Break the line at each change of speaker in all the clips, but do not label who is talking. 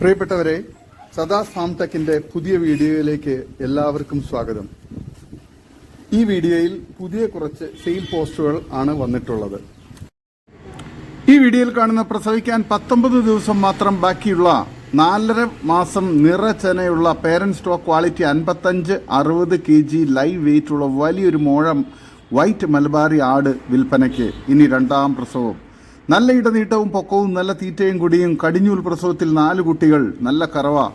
പ്രിയപ്പെട്ടവരെ സദാ ഫാം പുതിയ വീഡിയോയിലേക്ക് എല്ലാവർക്കും സ്വാഗതം. ഈ വീഡിയോയിൽ പുതിയ കുറച്ച് സെയിൽ പോസ്റ്റുകൾ ആണ് വന്നിട്ടുള്ളത്. ഈ വീഡിയോയിൽ കാണുന്ന പ്രസവിക്കാൻ പത്തൊമ്പത് ദിവസം മാത്രം ബാക്കിയുള്ള നാലര മാസം നിറചനയുള്ള പേരന്റ് സ്റ്റോക്ക് ക്വാളിറ്റി അൻപത്തഞ്ച് അറുപത് കെ ജി ലൈവ് വെയിറ്റ് ഉള്ള വലിയൊരു മോഴം വൈറ്റ് മലബാറി ആട് വിൽപ്പനയ്ക്ക്. ഇനി രണ്ടാം പ്രസവം. നല്ല ഇടനീട്ടവും പൊക്കവും നല്ല തീറ്റയും കുടിയും കടിഞ്ഞൂൽ പ്രസവത്തിൽ നാല് കുട്ടികൾ. നല്ല കറവ.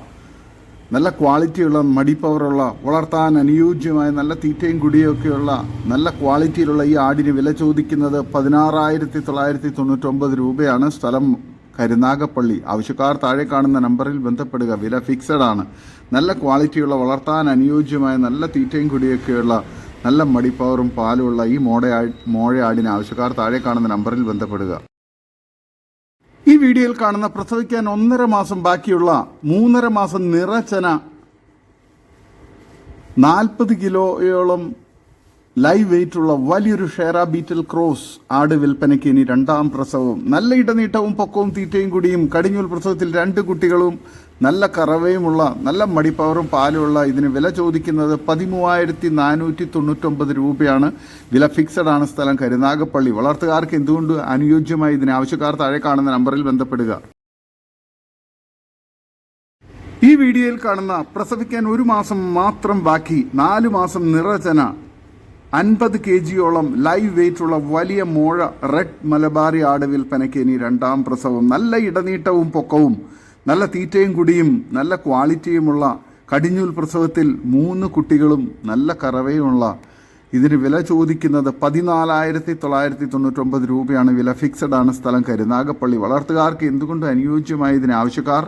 നല്ല ക്വാളിറ്റിയുള്ള മടിപ്പവറുള്ള വളർത്താൻ അനുയോജ്യമായ നല്ല തീറ്റയും കുടിയൊക്കെയുള്ള നല്ല ക്വാളിറ്റിയിലുള്ള ഈ ആടിന് വില ചോദിക്കുന്നത് പതിനാറായിരത്തി തൊള്ളായിരത്തി തൊണ്ണൂറ്റൊമ്പത് രൂപയാണ്. സ്ഥലം കരുനാഗപ്പള്ളി. ആവശ്യക്കാർ താഴെ കാണുന്ന നമ്പറിൽ ബന്ധപ്പെടുക. വില ഫിക്സഡ് ആണ്. നല്ല ക്വാളിറ്റിയുള്ള വളർത്താൻ അനുയോജ്യമായ നല്ല തീറ്റയും കുടിയൊക്കെയുള്ള നല്ല മടിപ്പവറും പാലുമുള്ള ഈ മോഡ മോഴയാടിന് ആവശ്യക്കാർ താഴെ കാണുന്ന നമ്പറിൽ ബന്ധപ്പെടുക. ഈ വീഡിയോയിൽ കാണുന്ന പ്രസവിക്കാൻ ഒന്നര മാസം ബാക്കിയുള്ള മൂന്നര മാസം നിറച്ചന നാൽപ്പത് കിലോയോളം ലൈവ് വെയിറ്റ് ഉള്ള വലിയൊരു ഷെയറ ബീറ്റൽ ക്രോസ്. ആട് വിൽപ്പനയ്ക്ക് ഇനി രണ്ടാം പ്രസവം. നല്ല ഇടനീട്ടവും പൊക്കവും തീറ്റയും കൂടിയും കടിഞ്ഞൂൽ പ്രസവത്തിൽ രണ്ട് കുട്ടികളും നല്ല കറവയുമുള്ള നല്ല മടിപ്പവറും പാലുമുള്ള ഇതിന് വില ചോദിക്കുന്നത് പതിമൂവായിരത്തി നാനൂറ്റി തൊണ്ണൂറ്റൊമ്പത് രൂപയാണ്. വില ഫിക്സഡ് ആണ് സ്ഥലം. കരുനാഗപ്പള്ളി. വളർത്തുകാർക്ക് എന്തുകൊണ്ട് അനുയോജ്യമായി ഇതിന് ആവശ്യക്കാർ താഴെ കാണുന്ന നമ്പറിൽ ബന്ധപ്പെടുക. ഈ വീഡിയോയിൽ കാണുന്ന പ്രസവിക്കാൻ ഒരു മാസം മാത്രം ബാക്കി നാലു മാസം നിറചന അൻപത് കെ ജിയോളം ലൈവ് വെയിറ്റുള്ള വലിയ മോഴ റെഡ് മലബാറി ആട് വിൽപ്പനയ്ക്ക് ഇനി രണ്ടാം പ്രസവം. നല്ല ഇടനീട്ടവും പൊക്കവും നല്ല തീറ്റയും കുടിയും നല്ല ക്വാളിറ്റിയുമുള്ള കടിഞ്ഞൂൽ പ്രസവത്തിൽ മൂന്ന് കുട്ടികളും നല്ല കറവയുമുള്ള ഇതിന് വില ചോദിക്കുന്നത് പതിനാലായിരത്തി തൊള്ളായിരത്തി തൊണ്ണൂറ്റൊമ്പത് രൂപയാണ്. വില ഫിക്സഡ് ആണ് സ്ഥലം കരുനാഗപ്പള്ളി വളർത്തുകാർക്ക് എന്തുകൊണ്ട് അനുയോജ്യമായ ഇതിന് ആവശ്യക്കാർ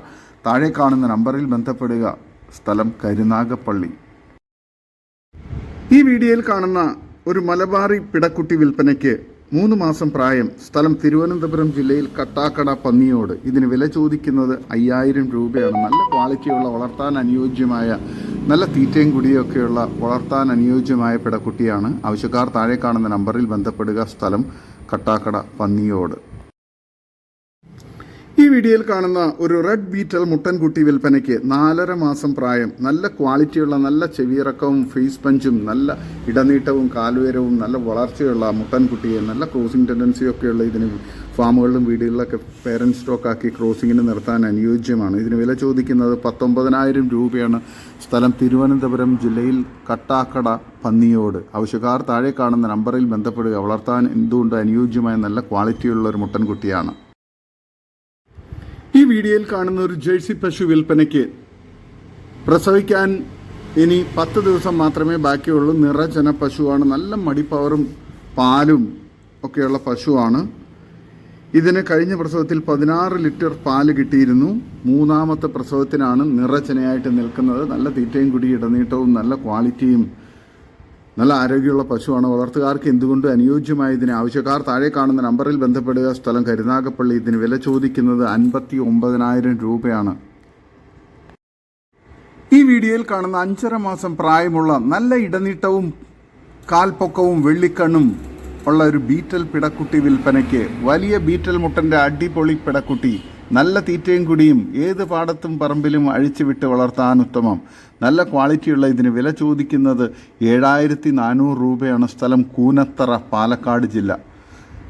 താഴെ കാണുന്ന നമ്പറിൽ ബന്ധപ്പെടുക. സ്ഥലം കരുനാഗപ്പള്ളി ഈ വീഡിയോയിൽ കാണുന്ന ഒരു മലബാറി പിടക്കുട്ടി വിൽപ്പനയ്ക്ക് മൂന്ന് മാസം പ്രായം സ്ഥലം തിരുവനന്തപുരം ജില്ലയിൽ കട്ടാക്കട പന്നിയോട്. ഇതിന് വില ചോദിക്കുന്നത് അയ്യായിരം രൂപയാണ്. നല്ല ക്വാളിറ്റിയുള്ള വളർത്താൻ അനുയോജ്യമായ നല്ല തീറ്റയും കുടിയൊക്കെയുള്ള വളർത്താൻ അനുയോജ്യമായ പിടക്കുട്ടിയാണ്. ആവശ്യക്കാർ താഴെ കാണുന്ന നമ്പറിൽ ബന്ധപ്പെടുക. സ്ഥലം കട്ടാക്കട പന്നിയോട്. ഈ വീഡിയോയിൽ കാണുന്ന ഒരു റെഡ് ബീറ്റൽ മുട്ടൻകുട്ടി വിൽപ്പനയ്ക്ക് നാലര മാസം പ്രായം നല്ല ക്വാളിറ്റിയുള്ള നല്ല ചെവിയിറക്കവും ഫേസ് പഞ്ചും നല്ല ഇടനീട്ടവും കാലുയരവും നല്ല വളർച്ചയുള്ള മുട്ടൻകുട്ടിയെ നല്ല ക്രോസിംഗ് ടെൻഡൻസിയൊക്കെയുള്ള ഇതിന് ഫാമുകളിലും വീടുകളിലൊക്കെ പേരന്റ് സ്റ്റോക്കാക്കി ക്രോസിങ്ങിന് നിർത്താൻ അനുയോജ്യമാണ്. ഇതിന് വില ചോദിക്കുന്നത് പത്തൊമ്പതിനായിരം രൂപയാണ്. സ്ഥലം തിരുവനന്തപുരം ജില്ലയിൽ കട്ടാക്കട പന്നിയോട്. ആവശ്യക്കാർ താഴെ കാണുന്ന നമ്പറിൽ ബന്ധപ്പെടുക വളർത്താൻ എന്തുകൊണ്ട് അനുയോജ്യമായ നല്ല ക്വാളിറ്റിയുള്ള ഒരു മുട്ടൻകുട്ടിയാണ്. ഈ വീഡിയോയിൽ കാണുന്ന ഒരു ജേഴ്സി പശു വിൽപ്പനയ്ക്ക് പ്രസവിക്കാൻ ഇനി പത്ത് ദിവസം മാത്രമേ ബാക്കിയുള്ളൂ. നിറജന പശുവാണ്. നല്ല മടിപ്പവറും പാലും ഒക്കെയുള്ള പശുവാണ്. ഇതിന് കഴിഞ്ഞ പ്രസവത്തിൽ പതിനാറ് ലിറ്റർ പാൽ കിട്ടിയിരുന്നു. മൂന്നാമത്തെ പ്രസവത്തിനാണ് നിറചനയായിട്ട് നിൽക്കുന്നത്. നല്ല തീറ്റയും കുടി ഇടനീട്ടവും നല്ല ക്വാളിറ്റിയും നല്ല ആരോഗ്യമുള്ള പശുവാണ്. വളർത്തുകാർക്ക് എന്തുകൊണ്ട് അനുയോജ്യമായ ഇതിന് ആവശ്യക്കാർ താഴെ കാണുന്ന നമ്പറിൽ ബന്ധപ്പെടുക. സ്ഥലം കരുനാഗപ്പള്ളി. ഇതിന് വില ചോദിക്കുന്നത് അൻപത്തി ഒമ്പതിനായിരം രൂപയാണ്. ഈ വീഡിയോയിൽ കാണുന്ന അഞ്ചര മാസം പ്രായമുള്ള നല്ല ഇടനീട്ടവും കാൽപ്പൊക്കവും വെള്ളിക്കണ്ണും ഉള്ള ഒരു ബീറ്റൽ പിടക്കുട്ടി വിൽപ്പനയ്ക്ക് വലിയ ബീറ്റൽ മുട്ടന്റെ അടിപൊളി പിടക്കുട്ടി നല്ല തീറ്റയും കുടിയും ഏത് പാടത്തും പറമ്പിലും അഴിച്ചുവിട്ട് വളർത്താൻ ഉത്തമം. നല്ല ക്വാളിറ്റിയുള്ള ഇതിന് വില ചോദിക്കുന്നത് ഏഴായിരത്തി നാനൂറ് രൂപയാണ് സ്ഥലം കൂനത്തറ പാലക്കാട് ജില്ല.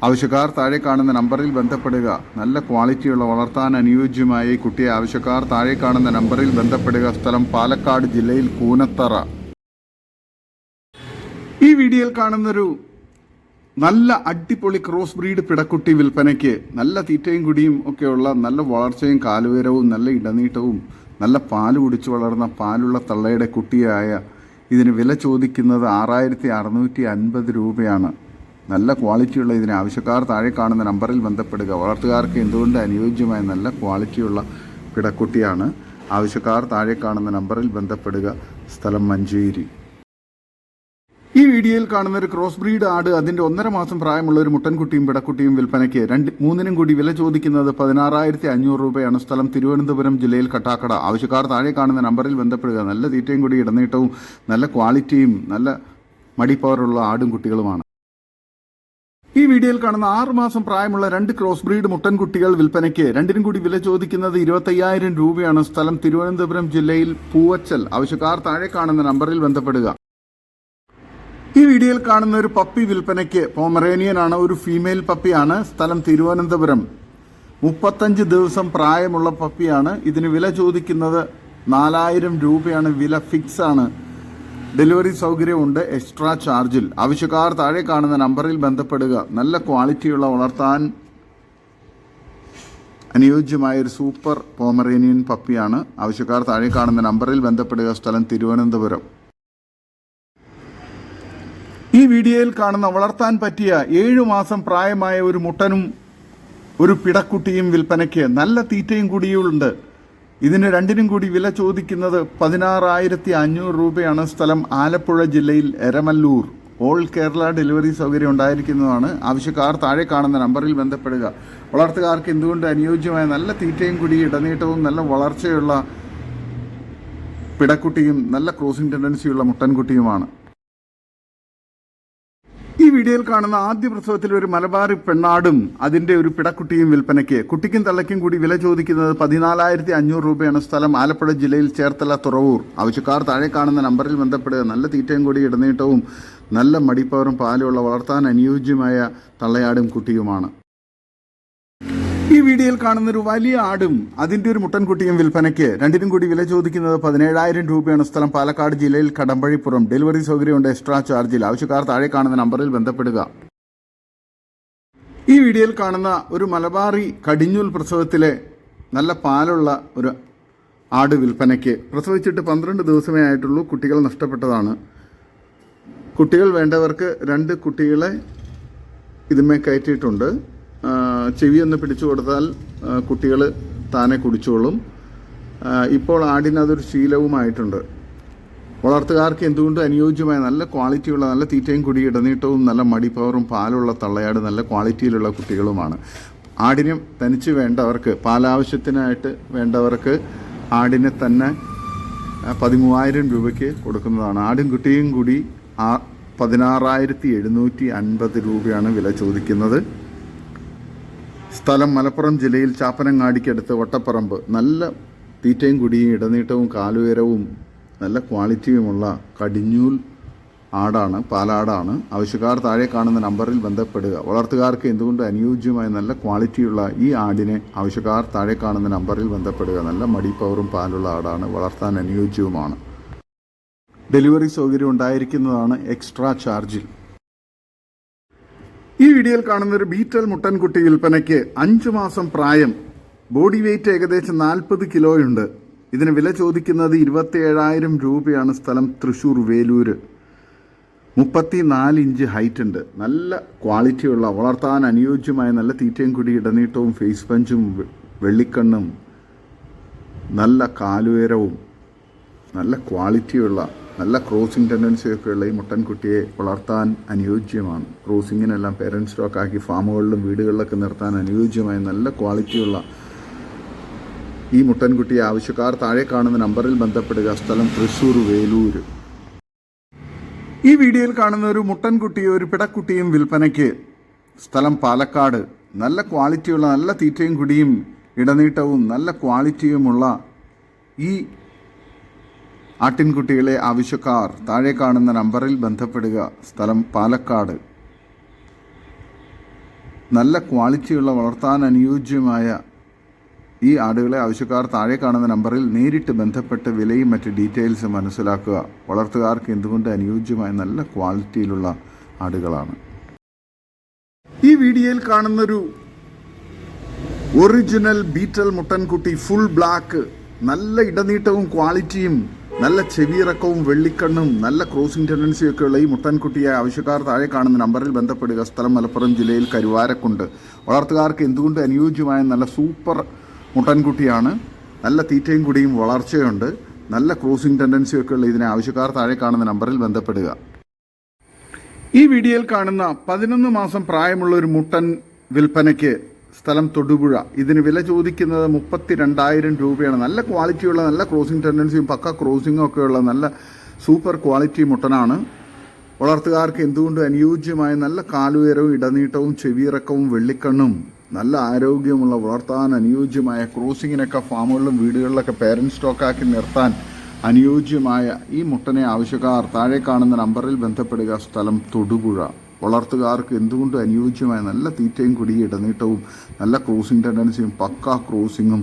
ആവശ്യക്കാർ താഴെ കാണുന്ന നമ്പറിൽ ബന്ധപ്പെടുക. നല്ല ക്വാളിറ്റിയുള്ള വളർത്താൻ അനുയോജ്യമായ ഈ കുട്ടിയെ ആവശ്യക്കാർ താഴെ കാണുന്ന നമ്പറിൽ ബന്ധപ്പെടുക. സ്ഥലം പാലക്കാട് ജില്ലയിൽ കൂനത്തറ. ഈ വീഡിയോയിൽ കാണുന്നൊരു നല്ല അടിപൊളി ക്രോസ് ബ്രീഡ് പിടക്കുട്ടി വിൽപ്പനയ്ക്ക് നല്ല തീറ്റയും കുടിയും ഒക്കെയുള്ള നല്ല വളർച്ചയും കാലുയരവും നല്ല ഇടനീട്ടവും നല്ല പാൽ കുടിച്ചു വളർന്ന പാലുള്ള തള്ളയുടെ കുട്ടിയായ ഇതിന് വില ചോദിക്കുന്നത് ആറായിരത്തി അറുന്നൂറ്റി അൻപത് രൂപയാണ്. നല്ല ക്വാളിറ്റിയുള്ള ഇതിന് ആവശ്യക്കാർ താഴെ കാണുന്ന നമ്പറിൽ ബന്ധപ്പെടുക. വളർത്തുകാർക്ക് എന്തുകൊണ്ട് അനുയോജ്യമായ നല്ല ക്വാളിറ്റിയുള്ള പിടക്കുട്ടിയാണ്? ആവശ്യക്കാർ താഴെ കാണുന്ന നമ്പറിൽ ബന്ധപ്പെടുക. സ്ഥലം മഞ്ചേരി. ഈ വീഡിയോയിൽ കാണുന്ന ഒരു ക്രോസ് ബ്രീഡ് ആട് അതിന്റെ ഒന്നര മാസം പ്രായമുള്ള ഒരു മുട്ടൻകുട്ടിയും പിടക്കുട്ടിയും വിൽപ്പനയ്ക്ക് രണ്ട് മൂന്നിനും കൂടി വില ചോദിക്കുന്നത് പതിനാറായിരത്തി അഞ്ഞൂറ് രൂപയാണ്. സ്ഥലം തിരുവനന്തപുരം ജില്ലയിൽ കട്ടാക്കട. ആവശ്യക്കാർ താഴെ കാണുന്ന നമ്പറിൽ ബന്ധപ്പെടുക. നല്ല തീറ്റയും കൂടി ഇടനീട്ടവും നല്ല ക്വാളിറ്റിയും നല്ല മടി പവറുള്ള ആടും കുട്ടികളുമാണ്. ഈ വീഡിയോയിൽ കാണുന്ന ആറ് മാസം പ്രായമുള്ള രണ്ട് ക്രോസ് ബ്രീഡ് മുട്ടൻകുട്ടികൾ വിൽപ്പനയ്ക്ക് രണ്ടിനും കൂടി വില ചോദിക്കുന്നത് ഇരുപത്തയ്യായിരം രൂപയാണ്. സ്ഥലം തിരുവനന്തപുരം ജില്ലയിൽ പൂവച്ചൽ. ആവശ്യക്കാർ താഴെ കാണുന്ന നമ്പറിൽ ബന്ധപ്പെടുക. വീഡിയോയിൽ കാണുന്ന ഒരു പപ്പി വിൽപ്പനയ്ക്ക് പോമറേനിയൻ ആണ് ഒരു ഫീമെയിൽ പപ്പിയാണ് സ്ഥലം തിരുവനന്തപുരം. മുപ്പത്തഞ്ച് ദിവസം പ്രായമുള്ള പപ്പിയാണ്. ഇതിന് വില ചോദിക്കുന്നത് നാലായിരം രൂപയാണ്. വില ഫിക്സ് ആണ്. ഡെലിവറി സൗകര്യമുണ്ട്. എക്സ്ട്രാ ചാർജിൽ. ആവശ്യക്കാർ താഴെ കാണുന്ന നമ്പറിൽ ബന്ധപ്പെടുക. നല്ല ക്വാളിറ്റിയുള്ള വളർത്താൻ അനുയോജ്യമായ ഒരു സൂപ്പർ പോമറേനിയൻ പപ്പിയാണ്. ആവശ്യക്കാർ താഴെ കാണുന്ന നമ്പറിൽ ബന്ധപ്പെടുക. സ്ഥലം തിരുവനന്തപുരം. ഈ വീഡിയോയിൽ കാണുന്ന വളർത്താൻ പറ്റിയ ഏഴു മാസം പ്രായമായ ഒരു മുട്ടനും ഒരു പിടക്കുട്ടിയും വിൽപ്പനയ്ക്ക് നല്ല തീറ്റയും കൂടിയുണ്ട്. ഇതിന് രണ്ടിനും കൂടി വില ചോദിക്കുന്നത് പതിനാറായിരത്തി അഞ്ഞൂറ് രൂപയാണ്. സ്ഥലം ആലപ്പുഴ ജില്ലയിൽ എരമല്ലൂർ. ഓൾ കേരള ഡെലിവറി സൗകര്യം ഉണ്ടായിരിക്കുന്നതാണ്. ആവശ്യക്കാർ താഴെ കാണുന്ന നമ്പറിൽ ബന്ധപ്പെടുക. വളർത്തുകാർക്ക് എന്തുകൊണ്ട് അനുയോജ്യമായ നല്ല തീറ്റയും കൂടി ഇടനീട്ടവും നല്ല വളർച്ചയുള്ള പിടക്കുട്ടിയും നല്ല ക്രോസിംഗ് ടെൻഡൻസിയുള്ള മുട്ടൻകുട്ടിയുമാണ്. ഈ വീഡിയോയിൽ കാണുന്ന ആദ്യ പ്രസവത്തിൽ ഒരു മലബാറി പെണ്ണാടും അതിന്റെ ഒരു പിടക്കുട്ടിയും വിൽപ്പനയ്ക്ക്. കുട്ടിക്കും തള്ളയ്ക്കും കൂടി വില ചോദിക്കുന്നത് പതിനാലായിരത്തി അഞ്ഞൂറ് രൂപയാണ് സ്ഥലം. ആലപ്പുഴ ജില്ലയിൽ ചേർത്തല തുറവൂർ. ആവശ്യക്കാർ താഴെ കാണുന്ന നമ്പറിൽ ബന്ധപ്പെടുക. നല്ല തീറ്റയും കൂടി ഇടനീട്ടവും നല്ല മടിപ്പവറും പാലുമുള്ള വളർത്താൻ അനുയോജ്യമായ തള്ളയാടും കുട്ടിയുമാണ്. വീഡിയോയിൽ കാണുന്ന ഒരു വലിയ ആടും അതിന്റെ ഒരു മുട്ടൻകുട്ടിയും വിൽപ്പനയ്ക്ക് രണ്ടിനും കൂടി വില ചോദിക്കുന്നത് പതിനേഴായിരം രൂപയാണ് സ്ഥലം പാലക്കാട് ജില്ലയിൽ കടമ്പഴിപ്പുറം. ഡെലിവറി സൗകര്യമുണ്ട്. എക്സ്ട്രാ ചാർജിൽ ആവശ്യക്കാർ താഴെ കാണുന്ന നമ്പറിൽ ബന്ധപ്പെടുക. ഈ വീഡിയോയിൽ കാണുന്ന ഒരു മലബാറി കടിഞ്ഞൂൽ പ്രസവത്തിലെ നല്ല പാലുള്ള ഒരു ആട് വിൽപ്പനയ്ക്ക് പ്രസവിച്ചിട്ട് പന്ത്രണ്ട് ദിവസമേ ആയിട്ടുള്ളൂ. കുട്ടികൾ നഷ്ടപ്പെട്ടതാണ്. കുട്ടികൾ വേണ്ടവർക്ക് രണ്ട് കുട്ടികളെ ഇതുമേ കയറ്റിയിട്ടുണ്ട്. ചെവി ഒന്ന് പിടിച്ചു കൊടുത്താൽ കുട്ടികൾ താനെ കുടിച്ചോളും. ഇപ്പോൾ ആടിനതൊരു ശീലവുമായിട്ടുണ്ട്. വളർത്തുകാർക്ക് എന്തുകൊണ്ടും അനുയോജ്യമായ നല്ല ക്വാളിറ്റിയുള്ള നല്ല തീറ്റയും കുടി ഇടനീട്ടവും നല്ല മടിപ്പവറും പാലുള്ള തള്ളയാട് നല്ല ക്വാളിറ്റിയിലുള്ള കുട്ടികളുമാണ്. ആടിനെ തനിച്ച് വേണ്ടവർക്ക് പാലാവശ്യത്തിനായിട്ട് വേണ്ടവർക്ക് ആടിനെ തന്നെ പതിമൂവായിരം രൂപയ്ക്ക് കൊടുക്കുന്നതാണ്. ആടും കുട്ടിയും കൂടി ആ പതിനാറായിരത്തി എഴുന്നൂറ്റി അൻപത് രൂപയാണ് വില ചോദിക്കുന്നത്. സ്ഥലം മലപ്പുറം ജില്ലയിൽ ചാപ്പനങ്ങാടിക്കടുത്ത് വട്ടപ്പറമ്പ്. നല്ല തീറ്റയും കുടിയും ഇടനീട്ടവും കാലുയരവും നല്ല ക്വാളിറ്റിയുമുള്ള കടിഞ്ഞൂൽ ആടാണ് പാലാടാണ്. ആവശ്യക്കാർ താഴെ കാണുന്ന നമ്പറിൽ ബന്ധപ്പെടുക. വളർത്തുകാർക്ക് എന്തുകൊണ്ട് അനുയോജ്യമായ നല്ല ക്വാളിറ്റിയുള്ള ഈ ആടിനെ ആവശ്യക്കാർ താഴെ കാണുന്ന നമ്പറിൽ ബന്ധപ്പെടുക. നല്ല മടിപ്പവറും പാലുള്ള ആടാണ്. വളർത്താൻ അനുയോജ്യവുമാണ്. ഡെലിവറി സൗകര്യം ഉണ്ടായിരിക്കുന്നതാണ് എക്സ്ട്രാ ചാർജിൽ. ഈ വീഡിയോയിൽ കാണുന്ന ഒരു ബീറ്റൽ മുട്ടൻകുട്ടി വിൽപ്പനയ്ക്ക് അഞ്ചു മാസം പ്രായം. ബോഡി വെയിറ്റ് ഏകദേശം നാൽപ്പത് കിലോയുണ്ട്. ഇതിന് വില ചോദിക്കുന്നത് ഇരുപത്തി ഏഴായിരം രൂപയാണ് സ്ഥലം തൃശൂർ വേലൂർ മുപ്പത്തി നാല് ഇഞ്ച് ഹൈറ്റ് ഉണ്ട്. നല്ല ക്വാളിറ്റിയുള്ള വളർത്താൻ അനുയോജ്യമായ നല്ല തീറ്റയും കുടി ഇടനീട്ടവും ഫേസ് പഞ്ചും വെള്ളിക്കണ്ണും നല്ല കാലുയരവും നല്ല ക്വാളിറ്റിയുള്ള നല്ല ക്രോസിംഗ് ടെൻഡൻസിയൊക്കെയുള്ള ഈ മുട്ടൻകുട്ടിയെ വളർത്താൻ അനുയോജ്യമാണ്. ക്രോസിങ്ങിനെല്ലാം പേരന്റ് സ്റ്റോക്ക് ആക്കി ഫാമുകളിലും വീടുകളിലൊക്കെ നിർത്താൻ അനുയോജ്യമായ നല്ല ക്വാളിറ്റിയുള്ള ഈ മുട്ടൻകുട്ടിയെ ആവശ്യക്കാർ താഴെ കാണുന്ന നമ്പറിൽ ബന്ധപ്പെടുക. സ്ഥലം തൃശ്ശൂർ വേലൂർ ഈ വീഡിയോയിൽ കാണുന്ന ഒരു മുട്ടൻകുട്ടിയും ഒരു പിടക്കുട്ടിയും വിൽപ്പനയ്ക്ക്. സ്ഥലം പാലക്കാട്. നല്ല ക്വാളിറ്റിയുള്ള നല്ല തീറ്റയും കുടിയും ഇടനീട്ടവും നല്ല ക്വാളിറ്റിയുമുള്ള ഈ ആട്ടിൻകുട്ടികളെ ആവശ്യക്കാർ താഴെ കാണുന്ന നമ്പറിൽ ബന്ധപ്പെടുക. സ്ഥലം പാലക്കാട്. നല്ല ക്വാളിറ്റിയുള്ള വളർത്താൻ അനുയോജ്യമായ ഈ ആടുകളെ ആവശ്യക്കാർ താഴെ കാണുന്ന നമ്പറിൽ നേരിട്ട് ബന്ധപ്പെട്ട് വിലയും മറ്റ് ഡീറ്റെയിൽസും മനസ്സിലാക്കുക. വളർത്തുകാർക്ക് എന്തുകൊണ്ട് അനുയോജ്യമായ നല്ല ക്വാളിറ്റിയിലുള്ള ആടുകളാണ്. ഈ വീഡിയോയിൽ കാണുന്നൊരു ഒറിജിനൽ ബീറ്റൽ മുട്ടൻകുട്ടി ഫുൾ ബ്ലാക്ക് നല്ല ഇടനീട്ടവും ക്വാളിറ്റിയും നല്ല ചെവിയിറക്കവും വെള്ളിക്കണ്ണും നല്ല ക്രോസിംഗ് ടെൻഡൻസിയും ഒക്കെയുള്ള ഈ മുട്ടൻകുട്ടിയെ ആവശ്യക്കാർ താഴെ കാണുന്ന നമ്പറിൽ ബന്ധപ്പെടുക. സ്ഥലം മലപ്പുറം ജില്ലയിൽ കരുവാരക്കുണ്ട്. വളർത്തുകാർക്ക് എന്തുകൊണ്ട് അനുയോജ്യമായ നല്ല സൂപ്പർ മുട്ടൻകുട്ടിയാണ് നല്ല തീറ്റയും കുടിയും വളർച്ചയുണ്ട്. നല്ല ക്രോസിംഗ് ടെൻഡൻസിയും ഒക്കെയുള്ള ഇതിനെ ആവശ്യക്കാർ താഴെ കാണുന്ന നമ്പറിൽ ബന്ധപ്പെടുക. ഈ വീഡിയോയിൽ കാണുന്ന പതിനൊന്ന് മാസം പ്രായമുള്ള ഒരു മുട്ടൻ വിൽപ്പനയ്ക്ക് സ്ഥലം തൊടുപുഴ. ഇതിന് വില ചോദിക്കുന്നത് മുപ്പത്തി രണ്ടായിരം രൂപയാണ്. നല്ല ക്വാളിറ്റിയുള്ള നല്ല ക്രോസിംഗ് ടെൻഡൻസിയും പക്ക ക്രോസിംഗും ഒക്കെയുള്ള നല്ല സൂപ്പർ ക്വാളിറ്റി മുട്ടനാണ്. വളർത്തുകാർക്ക് എന്തുകൊണ്ടും അനുയോജ്യമായ നല്ല കാലുയരവും ഇടനീട്ടവും ചെവിയിറക്കവും വെള്ളിക്കണ്ണും നല്ല ആരോഗ്യമുള്ള വളർത്താൻ അനുയോജ്യമായ ക്രോസിങ്ങിനൊക്കെ ഫാമുകളിലും വീടുകളിലൊക്കെ പേരന്റ് സ്റ്റോക്കാക്കി നിർത്താൻ അനുയോജ്യമായ ഈ മുട്ടനെ ആവശ്യക്കാർ താഴെ കാണുന്ന നമ്പറിൽ ബന്ധപ്പെടുക. സ്ഥലം തൊടുപുഴ. വളർത്തുകാർക്ക് എന്തുകൊണ്ടും അനുയോജ്യമായ നല്ല തീറ്റയും കുടിയും ഇടനീട്ടവും നല്ല ക്രോസിംഗ് ടെൻഡൻസിയും പക്ക ക്രോസിങ്ങും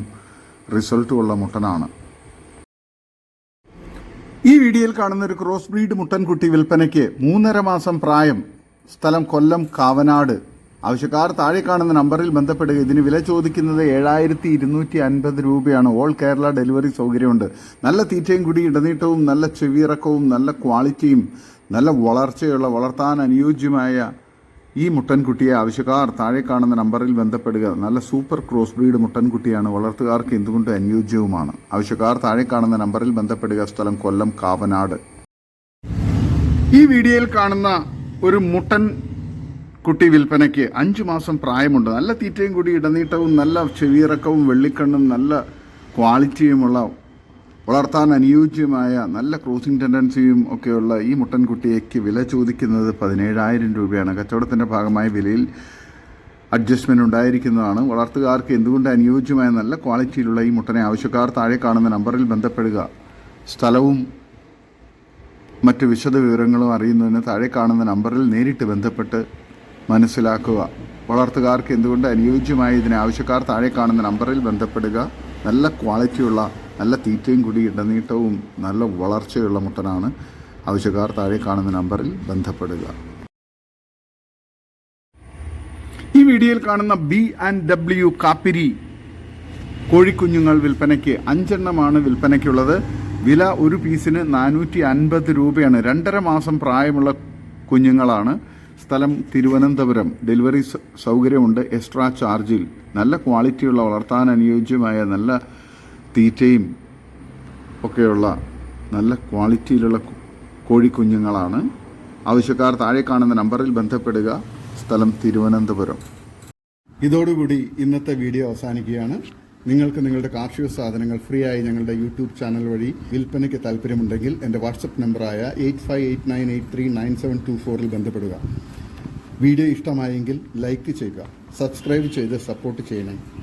റിസൾട്ടുമുള്ള മുട്ടനാണ്. ഈ വീഡിയോയിൽ കാണുന്ന ഒരു ക്രോസ് ബ്രീഡ് മുട്ടൻകുട്ടി വിൽപ്പനയ്ക്ക് മൂന്നര മാസം പ്രായം സ്ഥലം കൊല്ലം കാവനാട്. ആവശ്യക്കാർ താഴെ കാണുന്ന നമ്പറിൽ ബന്ധപ്പെടുക. ഇതിന് വില ചോദിക്കുന്നത് ഏഴായിരത്തി ഇരുന്നൂറ്റി അൻപത് രൂപയാണ്. ഓൾ കേരള ഡെലിവറി സൗകര്യമുണ്ട്. നല്ല തീറ്റയും കൂടി ഇടനീട്ടവും നല്ല ചെവിയിറക്കവും നല്ല ക്വാളിറ്റിയും നല്ല വളർച്ചയുള്ള വളർത്താൻ അനുയോജ്യമായ ഈ മുട്ടൻകുട്ടിയെ ആവശ്യക്കാർ താഴെ കാണുന്ന നമ്പറിൽ ബന്ധപ്പെടുക. നല്ല സൂപ്പർ ക്രോസ് ബ്രീഡ് മുട്ടൻകുട്ടിയാണ്. വളർത്തുകാർക്ക് എന്തുകൊണ്ട് അനുയോജ്യവുമാണ്? ആവശ്യക്കാർ താഴെ കാണുന്ന നമ്പറിൽ ബന്ധപ്പെടുക. സ്ഥലം കൊല്ലം കാവനാട്. ഈ വീഡിയോയിൽ കാണുന്ന ഒരു മുട്ടൻ കുട്ടി വിൽപ്പനയ്ക്ക് അഞ്ചു മാസം പ്രായമുണ്ട്. നല്ല തീറ്റയും കൂടി ഇടനീട്ടവും നല്ല ചെവിയിറക്കവും വെള്ളിക്കണ്ണും നല്ല ക്വാളിറ്റിയുമുള്ള വളർത്താൻ അനുയോജ്യമായ നല്ല ക്രോസിംഗ് ടെൻഡൻസിയും ഒക്കെയുള്ള ഈ മുട്ടൻകുട്ടിയേക്ക് വില ചോദിക്കുന്നത് പതിനേഴായിരം രൂപയാണ്. കച്ചവടത്തിന്റെ ഭാഗമായ വിലയിൽ അഡ്ജസ്റ്റ്മെന്റ് ഉണ്ടായിരിക്കുന്നതാണ്. വളർത്തുകാർക്ക് എന്തുകൊണ്ട് അനുയോജ്യമായ നല്ല ക്വാളിറ്റിയിലുള്ള ഈ മുട്ടനെ ആവശ്യക്കാർ താഴെ കാണുന്ന നമ്പറിൽ ബന്ധപ്പെടുക. സ്ഥലവും മറ്റ് വിശദ വിവരങ്ങളും അറിയുന്നതിന് താഴെ കാണുന്ന നമ്പറിൽ നേരിട്ട് ബന്ധപ്പെട്ട് മനസ്സിലാക്കുക. വളർത്തുകാർക്ക് എന്തുകൊണ്ട് അനുയോജ്യമായ ഇതിന് ആവശ്യക്കാർ താഴെ കാണുന്ന നമ്പറിൽ ബന്ധപ്പെടുക. നല്ല ക്വാളിറ്റിയുള്ള നല്ല തീറ്റയും കൂടി ഇടനീട്ടവും നല്ല വളർച്ചയുള്ള മുട്ടനാണ്. ആവശ്യക്കാർ താഴെ കാണുന്ന നമ്പറിൽ ബന്ധപ്പെടുക. ഈ വീഡിയോയിൽ കാണുന്ന ബി ആൻഡ് ഡബ്ല്യു കാപ്പിരി കോഴിക്കുഞ്ഞുങ്ങൾ വിൽപ്പനയ്ക്ക് അഞ്ചെണ്ണമാണ് വിൽപ്പനയ്ക്കുള്ളത്. വില ഒരു പീസിന് നാനൂറ്റി അൻപത് രൂപയാണ്. രണ്ടര മാസം പ്രായമുള്ള കുഞ്ഞുങ്ങളാണ്. സ്ഥലം തിരുവനന്തപുരം. ഡെലിവറി സൗകര്യമുണ്ട്. എക്സ്ട്രാ ചാർജിൽ. നല്ല ക്വാളിറ്റിയുള്ള വളർത്താൻ അനുയോജ്യമായ നല്ല തീറ്റയും ഒക്കെയുള്ള നല്ല ക്വാളിറ്റിയിലുള്ള കോഴിക്കുഞ്ഞുങ്ങളാണ്. ആവശ്യക്കാർ താഴെ കാണുന്ന നമ്പറിൽ ബന്ധപ്പെടുക. സ്ഥലം തിരുവനന്തപുരം. ഇതോടുകൂടി ഇന്നത്തെ വീഡിയോ അവസാനിക്കുകയാണ്. നിങ്ങൾക്ക് നിങ്ങളുടെ കാർഷിക സാധനങ്ങൾ ഫ്രീ ആയി ഞങ്ങളുടെ യൂട്യൂബ് ചാനൽ വഴി വിൽപ്പനയ്ക്ക് താല്പര്യമുണ്ടെങ്കിൽ എന്റെ വാട്സപ്പ് നമ്പറായ eight five eight nine eight three nine seven two ഫോറിൽ ബന്ധപ്പെടുക. വീഡിയോ ഇഷ്ടമായെങ്കിൽ ലൈക്ക് ചെയ്യുക സബ്സ്ക്രൈബ് ചെയ്ത് സപ്പോർട്ട് ചെയ്യണം.